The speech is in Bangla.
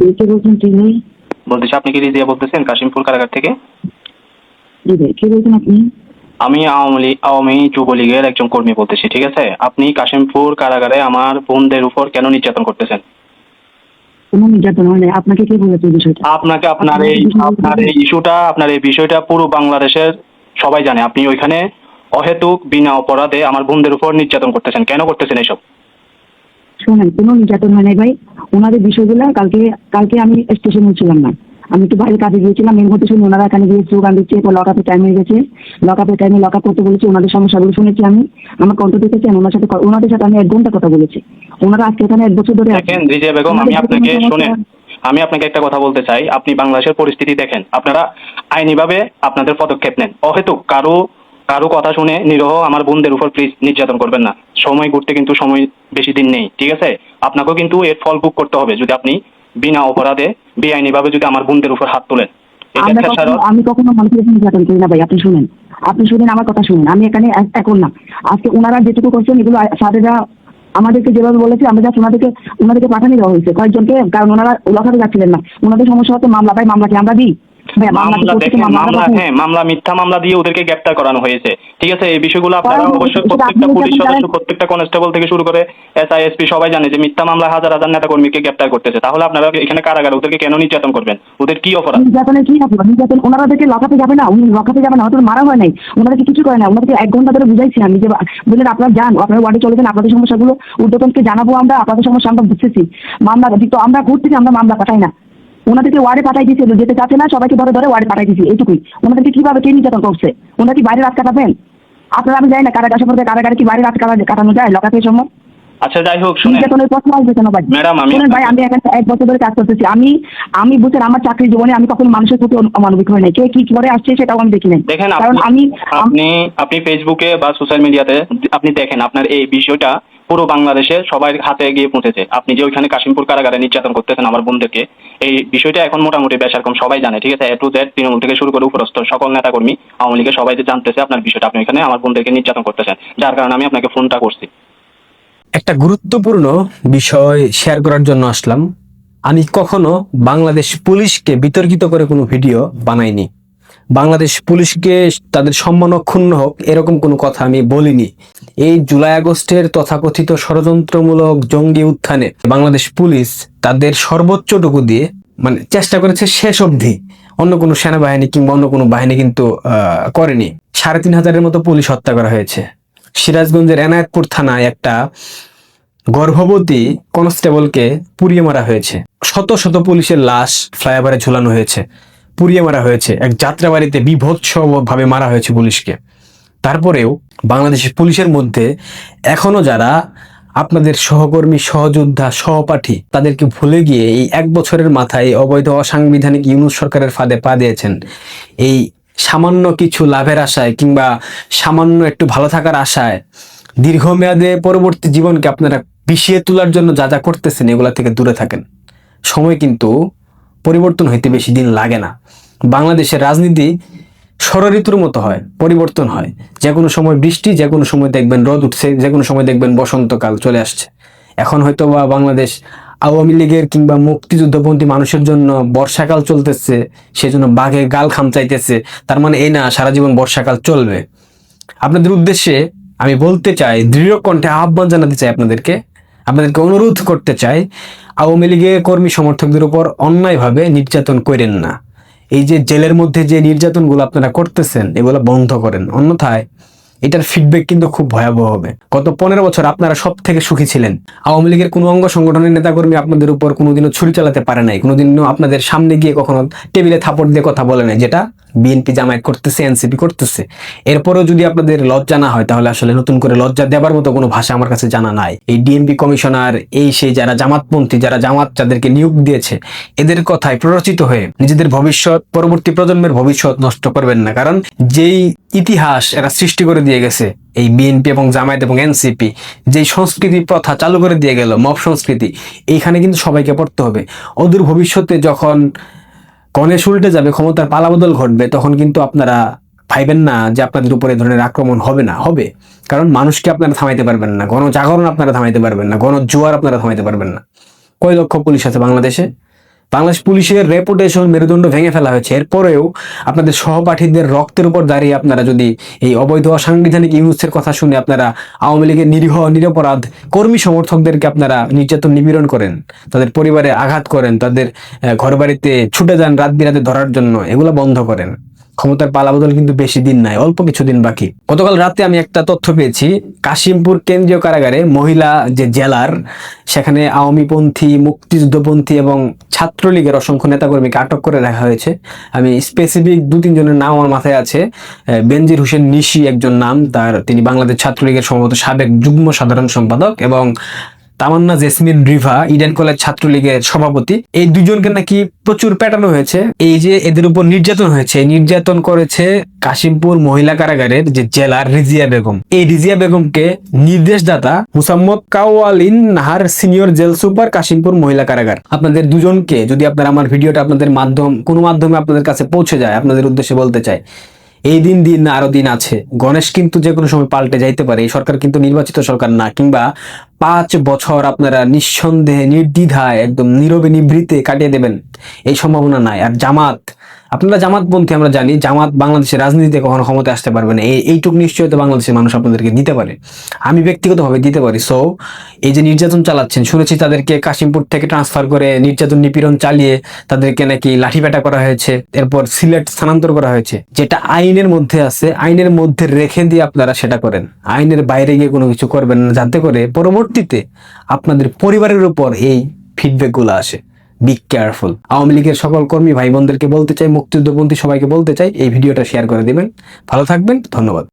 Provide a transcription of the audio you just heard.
কে বলছেন নেই বলতেছি আপনি কি রিজিয়া বলতেছেন? কাশিমপুর কারাগার থেকে? জি ভাই কে বলছেন আপনি? আমি আওয়ামী লীগ আওয়ামী যুবলীগের একজন কর্মী বলতেছি ঠিক আছে? আপনি কাশিমপুর কারাগারে আমার বোনদের উপর কেন নির্যাতন করতেছেন? কোনো নির্যাতন হয় নাই। আপনাকে কে বলেছে বিষয়টা? আপনাকে আপনার এই আপনার এই ইস্যুটা আপনার এই বিষয়টা পুরো বাংলাদেশের সবাই জানে। আপনি ওইখানে অহেতুক বিনা অপরাধে আমার বোনদের উপর নির্যাতন করতেছেন। কেন করতেছেন এইসব? শোনেন কোনো নির্যাতন হয় নাই ভাই। ওনাদের বিষয়গুলো কালকে কালকে আমি স্টেশনে ছিলাম না। আমি একটু বাইরে কাজে গিয়েছিলাম এর মধ্যে শুনে ওনারা এখানে গিয়ে স্লোগান দিচ্ছে এরপর লকআপের টাইম হয়ে গেছে। লকআপের টাইমে লকআপ করতে বলেছে ওনাদের সমস্যাগুলো শুনেছি আমি। আমার কণ্ঠ দেখেছেন ওনার সাথে ওনাদের সাথে আমি এক ঘণ্টা কথা বলেছি। ওনারা আজকে এখানে এক বছর ধরে। দেখেন রিজিয়া বেগম আমি আপনাকে শুনেন আমি আপনাকে একটা কথা বলতে চাই। আপনি বাংলাদেশের পরিস্থিতি দেখেন। আপনারা আইনিভাবে আপনাদের পদক্ষেপ নেন। অহেতুক কারও কারও কথা শুনে নিরহ আমার বোনদের উপর প্লিজ নির্যাতন করবেন না। সময় ঘুরতে কিন্তু সময় বেশি দিন নেই ঠিক আছে? আপনাকেও কিন্তু এর ফল ভোগ করতে হবে যদি আপনি বিনা অপরাধে বেআইনিভাবে যদি আমার বোনদের উপর হাত তোলেন। আমি কখনো মানুষের নির্যাতন করি না ভাই আপনি শুনেন। আপনি শুনেন আমার কথা শুনেন। আমি এখানে এখন না। আজকে ওনারা যেটুকু করছেন এগুলো স্যারেরা আমাদেরকে যেভাবে বলেছে আমরা জাস্ট ওনাদেরকে ওনাদেরকে পাঠানি দেওয়া হয়েছে। কয়েকজনকে কারণ ওনারা ওলাখাতে যাচ্ছিলেন না। ওনাদের সমস্যা হচ্ছে মামলা ভাই মামলা কি আমরা দিই? মামলা দেখেন মামলা হ্যাঁ মামলা মিথ্যা মামলা দিয়ে ওদেরকে গ্রেপ্তার করানো হয়েছে। ঠিক আছে এই বিষয়গুলো আপনারা অবশ্যই প্রত্যেকটা পুলিশ সদস্য প্রত্যেকটা কনস্টেবল থেকে শুরু করে এসআই এসপি সবাই জানে যে মিথ্যা মামলা হাজার হাজার নেতা কর্মীকে গ্রেপ্তার করতেছে। তাহলে আপনারা এখানে কারাগারে ওদেরকে কেন নির্যাতন করবেন? ওদের কি অপরাধ? নির্যাতনের কি হবে নির্যাতন ওনারা দেখে লকাতে যাবে না উনি লকাতে যাবে না হয়তো মারা হয় নাই। ওনাদেরকে কিছু করে না ওনাদেরকে এক ঘণ্টা ধরে বুঝাইছি আমি যে বললেন আপনারা যান আপনারা ওয়ার্ডে চলে যান আপনাদের সমস্যাগুলো ঊর্ধ্বতনকে জানাব আমরা আপনাদের সমস্যা আমরা বুঝতেছি। মামলা তো আমরা ঘুর থেকে আমরা মামলা পাঠাই না। ওনাদেরকে ওয়ার্ডে পাঠাই দিয়েছিল যেতে চাচ্ছে না সবাইকে ধরে ধরে ওয়ার্ডে পাঠাই দিয়েছি এইটুকুই। ওনাদেরকে কীভাবে কে নির্যাতন করছে? ওনারা কি বাইরে রাত কাটাবেন? আপনারা আমি যাই না কারাগার সম্পর্কে কারাগারে কি বাইরে রাত কাটা- কাটানো যায় লকাতের সময় আচ্ছা যাই হোক ম্যাডাম, আমি- ভাই আমি এখানে এক বছর ধরে কাজ করতেছি। আমি আমি বুঝছেন আমার চাকরি জীবনে আমি কখনো মানুষের প্রতি অমানবিক হয় নাই। কে কি করে আসছে সেটাও আমি দেখি নাই। দেখেন কারণ আমি আপনি আপনি ফেসবুকে বা সোশ্যাল মিডিয়াতে আপনি দেখেন আপনার এই বিষয়টা পুরো বাংলাদেশে সবার হাতে গিয়ে পৌঁছেছে। আপনি যে ওইখানে কাশিমপুর কারাগারে নির্যাতন করতেছেন আমার বোনদেরকে এই বিষয়টা এখন মোটামুটি বেশ এরকম সবাই জানে, ঠিক আছে? এ টু জেড তৃণমূল থেকে শুরু করে উপরস্থ সকল নেতাকর্মী, আওয়ামী লীগের সবাই যে জানতেছে আপনার বিষয়টা, আপনি এখানে আমার বোনদেরকে নির্যাতন করতেছেন। যার কারণে আমি আপনাকে ফোনটা করছি। একটা গুরুত্বপূর্ণ বিষয় শেয়ার করার জন্য আসলাম। আমি কখনো বাংলাদেশ পুলিশকে বিতর্কিত করে কোনো ভিডিও বানাইনি। বাংলাদেশ পুলিশকে তাদের সম্মান অক্ষুণ্ণ হোক, এরকম কোনো কথা আমি বলিনি। এই জুলাই আগস্টের তথাকথিত ষড়যন্ত্রমূলক জঙ্গি উত্থানে বাংলাদেশ পুলিশ তাদের সর্বোচ্চটুকু দিয়ে মানে চেষ্টা করেছে শেষ অবধি। অন্য কোনো সেনাবাহিনী কিংবা অন্য কোনো বাহিনী কিন্তু করেনি। সাড়ে তিন হাজারের মতো পুলিশ হত্যা করা হয়েছে। সিরাজগঞ্জের এনায়েতপুর থানায় একটা গর্ভবতী কনস্টেবলকে পুড়িয়ে মারা হয়েছে। শত শত পুলিশের লাশ ফ্লাইওভারে ঝুলানো হয়েছে। পুড়িয়ে মারা হয়েছে। এক যাত্রাবাড়িতে বিভৎস ভাবে মারা হয়েছে পুলিশকে। তারপরেও বাংলাদেশের পুলিশের মধ্যে এখনও যারা আপনাদের সহকর্মী, সহযোদ্ধা, সহপাঠী, তাদেরকে ভুলে গিয়ে এই এক বছরের মাথায় অবৈধ, অসাংবিধানিক ইউনুস সরকারের ফাঁদে পা দিয়েছেন। এই সামান্য কিছু লাভের আশায় কিংবা সামান্য একটু ভালো থাকার আশায় দীর্ঘমেয়াদে পরবর্তী জীবনকে আপনারা পিছিয়ে তোলার জন্য যা যা করতেছেন, এগুলা থেকে দূরে থাকেন। সময় কিন্তু পরিবর্তন হইতে বেশি দিন লাগে না। বাংলাদেশের রাজনীতি ষড়ঋতুর মতো হয়, পরিবর্তন হয়। যে কোনো সময় বৃষ্টি যে কোনো সময় দেখবেন রোদ উঠছে যে কোনো সময় দেখবেন বসন্তকাল চলে আসছে। এখন হয়তো বা বাংলাদেশ আওয়ামী লীগের কিংবা মুক্তিযুদ্ধপন্থী মানুষের জন্য বর্ষাকাল চলতেছে, সেজন্য বাঘে গাল খামচাইতেছে তার মানে এই না, সারা জীবন বর্ষাকাল চলবে। আপনাদের উদ্দেশ্যে আমি বলতে চাই, দৃঢ় কণ্ঠে আহ্বান জানাতে চাই আপনাদেরকে। আপনাদেরকে অনুরোধ করতে চাই, আওয়ামী লীগের কর্মী সমর্থকদের উপর অন্যায়ভাবে নির্যাতন করেন না। এই যে জেলের মধ্যে যে নির্যাতনগুলো আপনারা করতেছেন, এগুলো বন্ধ করেন। অন্যথায় এটার ফিডব্যাক কিন্তু খুব ভয়াবহ হবে। গত পনেরো বছর আপনারা সব থেকে সুখী ছিলেন। আওয়ামী লীগের কোনো অঙ্গ সংগঠনের নেতাকর্মী আপনাদের উপর কোনোদিনও ছুরি চালাতে পারে নাই। কোনোদিনও আপনাদের সামনে গিয়ে কখনো টেবিলে থাপড় দিয়ে কথা বলে নাই, যেটা বিএনপি জামায়াত করতেছে এনসিপি করতেছে। এরপরেও যদি আপনাদের লজ্জা না হয়, তাহলে আসলে নতুন করে লজ্জা দেবার মতো কোনো ভাষা আমার কাছে জানা নাই। এই ডিএমপি কমিশনার, এই সেই যারা জামাতপন্থী, যারা জামাত যাদেরকে নিয়োগ দিয়েছে, এদের কথায় প্ররোচিত হয়ে নিজেদের ভবিষ্যৎ, পরবর্তী প্রজন্মের ভবিষ্যৎ নষ্ট করবেন না। কারণ যেই ইতিহাস এরা সৃষ্টি করে দিয়ে গেছে, এই বিএনপি এবং জামায়াত এবং এনসিপি যেই সংস্কৃতি প্রথা চালু করে দিয়ে গেল, মব সংস্কৃতি, এইখানে কিন্তু সবাইকে পড়তে হবে। অদূর ভবিষ্যতে যখন গণেশ উল্টে যাবে, ক্ষমতার পালাবদল ঘটবে, তখন কিন্তু আপনারা ভাইবেন না যে আপনাদের উপরে ধরনের আক্রমণ হবে না, হবে। কারণ মানুষকে আপনারা থামাইতে পারবেন না, গণজাগরণ আপনারা থামাইতে পারবেন না, গণজোয়ার আপনারা থামাইতে পারবেন না। কয় লক্ষ পুলিশ আছে বাংলাদেশে? বাংলাদেশ পুলিশের রেপুটেশন মেরুদণ্ড ভেঙে ফেলা হয়েছে। এরপরেও আপনাদের সহপাঠীদের রক্তের উপর দাঁড়িয়ে আপনারা যদি এই অবৈধ অসাংবিধানিক ইউনুসের কথা শুনে আপনারা আওয়ামী লীগের নিরীহ, নিরপরাধ কর্মী সমর্থকদেরকে আপনারা নির্যাতন নিপীড়ন করেন, তাদের পরিবারে আঘাত করেন, তাদের ঘর বাড়িতে ছুটে যান রাত বিরাতে ধরার জন্য, এগুলো বন্ধ করেন। ক্ষমতার পালাবদল কিন্তু বেশি দিন নাই, অল্প কিছুদিন বাকি। গতকাল রাতে আমি একটা তথ্য পেয়েছি, কাশিমপুর কেন্দ্রীয় কারাগারে মহিলা যে জেলার, সেখানে আওয়ামীপন্থী, মুক্তিযুদ্ধপন্থী এবং ছাত্রলীগের অসংখ্য নেতাকর্মীকে আটক করে রাখা হয়েছে। আমি স্পেসিফিক দু তিনজনের নাম আমার মাথায় আছে বেনজির হোসেন নিশি একজন নাম, তার তিনি বাংলাদেশ ছাত্রলীগের সম্ভবত সাবেক যুগ্ম সাধারণ সম্পাদক এবং তামান্না, জেসমিন, রিভা, ইডেন কলেজ ছাত্রলীগের সভাপতি, এই দুজনকে নাকি প্রচুর পেটানো হয়েছে। এই যে এদের উপর নির্যাতন হয়েছে নির্যাতন করেছে কাশিমপুর মহিলা কারাগারের যে জেলার রিজিয়া বেগম। এই রিজিয়া বেগমকে নির্দেশদাতা Musammat Kawalin Nahar senior jail super Kashimpur মহিলা কারাগার। আপনাদের দুজনকে যদি আপনারা আমার ভিডিওটা আপনাদের মাধ্যম কোনো মাধ্যমে আপনাদের কাছে পৌঁছে যায়, আপনাদের উদ্দেশ্যে বলতে চাই এই দিন দিন আরও দিন আছে। গণেশ কিন্তু যে কোনো সময় পাল্টে যাইতে পারে, এই সরকার কিন্তু নির্বাচিত সরকার না, কিংবা পাঁচ বছর আপনারা নিঃসন্দেহে, নির্দ্বিধায়, একদম নীরবে নিভৃতে কাটিয়ে দেবেন। এই সম্ভাবনা নাই। আর জামাত আপনারা জামাতপন্থী আমরা জানি, জামাত বাংলাদেশের রাজনীতিতে কখনো ক্ষমতায় আসতে পারবে না। এই, এইটুক নিশ্চয়তা বাংলাদেশের মানুষ আপনাদেরকে দিতে পারে। আমি ব্যক্তিগতভাবে দিতে পারি। সো এই যে নির্যাতন চালাচ্ছেন, শুনেছি তাদেরকে কাশিমপুর থেকে ট্রান্সফার করে নির্যাতন নিপীড়ন চালিয়ে তাদেরকে নাকি লাঠিপেটা করা হয়েছে, এরপর সিলেট স্থানান্তর করা হয়েছে। যেটা আইনের মধ্যে আছে, আইনের মধ্যে রেখে দিয়ে আপনারা সেটা করেন। আইনের বাইরে গিয়ে কোনো কিছু করবেন না, যাতে করে পরবর্তীতে আপনাদের পরিবারের উপর এই ফিডব্যাকগুলো আসে। বি কেয়ারফুল আওয়ামী লীগের সকল কর্মী ভাই বোনদেরকে বলতে চাই, মুক্তিযুদ্ধপন্থী সবাইকে বলতে চাই, এই ভিডিওটা শেয়ার করে দেবেন। ভালো থাকবেন, ধন্যবাদ।